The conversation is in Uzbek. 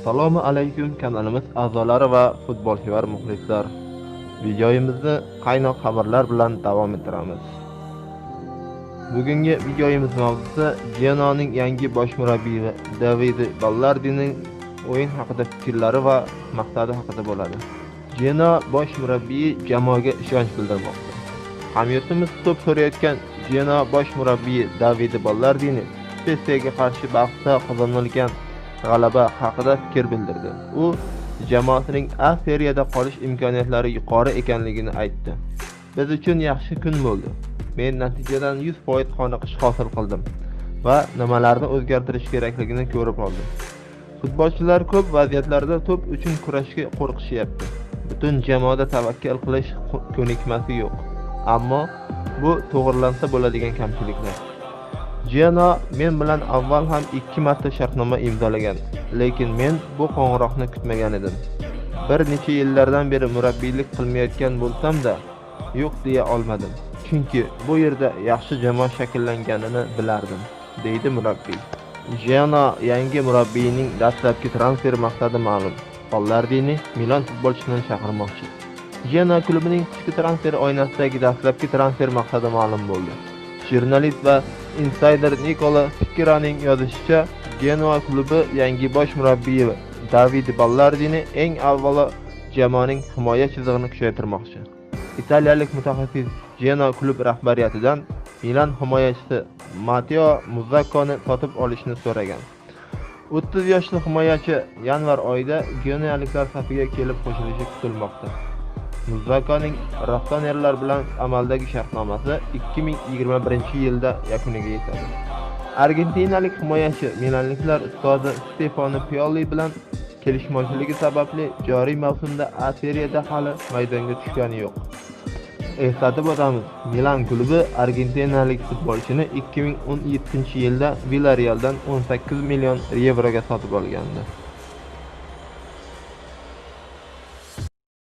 Assalomu alaykum kanalimiz a'zolari va futbolsevar muxlislar. Videoyimizni qaynoq xabarlar bilan davom ettiramiz. Bugungi videoyimiz mavzusi Genoaning yangi bosh murabbiyi Davide Ballardining o'yin haqida fikrlari va maqsadi haqida bo'ladi. Genoa bosh murabbiyi jamoaga ishonch bildirmoqda. Hamyurtimiz to'p so'rayotgan Genoa bosh murabbiyi Davide Ballardini Spezia qarshi bahsda qozonilgan g'alaba haqida fikr bildirdi. U jamoasining A seriyada qolish imkoniyatlari yuqori ekanligini aytdi. Biz uchun yaxshi kun bo'ldi. Men natijadan 100% qoniqish hosil qildim va nimalarni o'zgartirish kerakligini ko'rib oldim. Futbolchilar ko'p vaziyatlarda to'p uchun kurashga qo'rqishyapti. Butun jamoada tavakkal qilish ko'nikmasi yo'q. Ammo bu to'g'rilansa bo'ladigan kamchiliklar. Genoa men bilan avval ham ikki marta shartnoma imzolagan, lekin men bu qo'ng'iroqni kutmagan edim. Bir necha yillardan beri murabbiylik qilmayotgan bo'lsam-da, yo'q deya olmadim. Chunki bu yerda yaxshi jamoa shakllanganini bilardim, deydi murabbiy. Genoa yangi murabbiyning dastlabki transfer maqsadi ma'lum. Ballardini Milan futbolchisini chaqirmoqchi. Genoa klubining qishki transfer oynasidagi dastlabki transfer maqsadi ma'lum bo'ldi. Jurnalist va insider Nikola Fikiraning yozishicha, genua klubi yangi bosh murabbiyi David Ballardini eng avvalo jamoaning himoya chizig'ini kuchaytirmoqchi. Italiyalik mutaxassis Genoa klub rahbariyatidan Milan himoyachisi mateo muzakkoni sotib olishni so'ragan. 30 yoshli himoyachi yanvar oyida genuyaliklar safiga kelib qo'shilishi kutilmoqda. Muzakaning Raftonerlar bilan amaldagi shartnomasi 2021-yilda yakuniga yetadi. Argentinalik himoyachi milanliklar ustozi Stefano Pioli bilan kelishmovchiligi sababli joriy mavsumda A seriyada hali maydonga tushgani yo'q. Eslatib o'tamiz, Milan klubi argentinalik futbolchini 2017-yilda Villarrealdan 18 million yevroga sotib olgandi.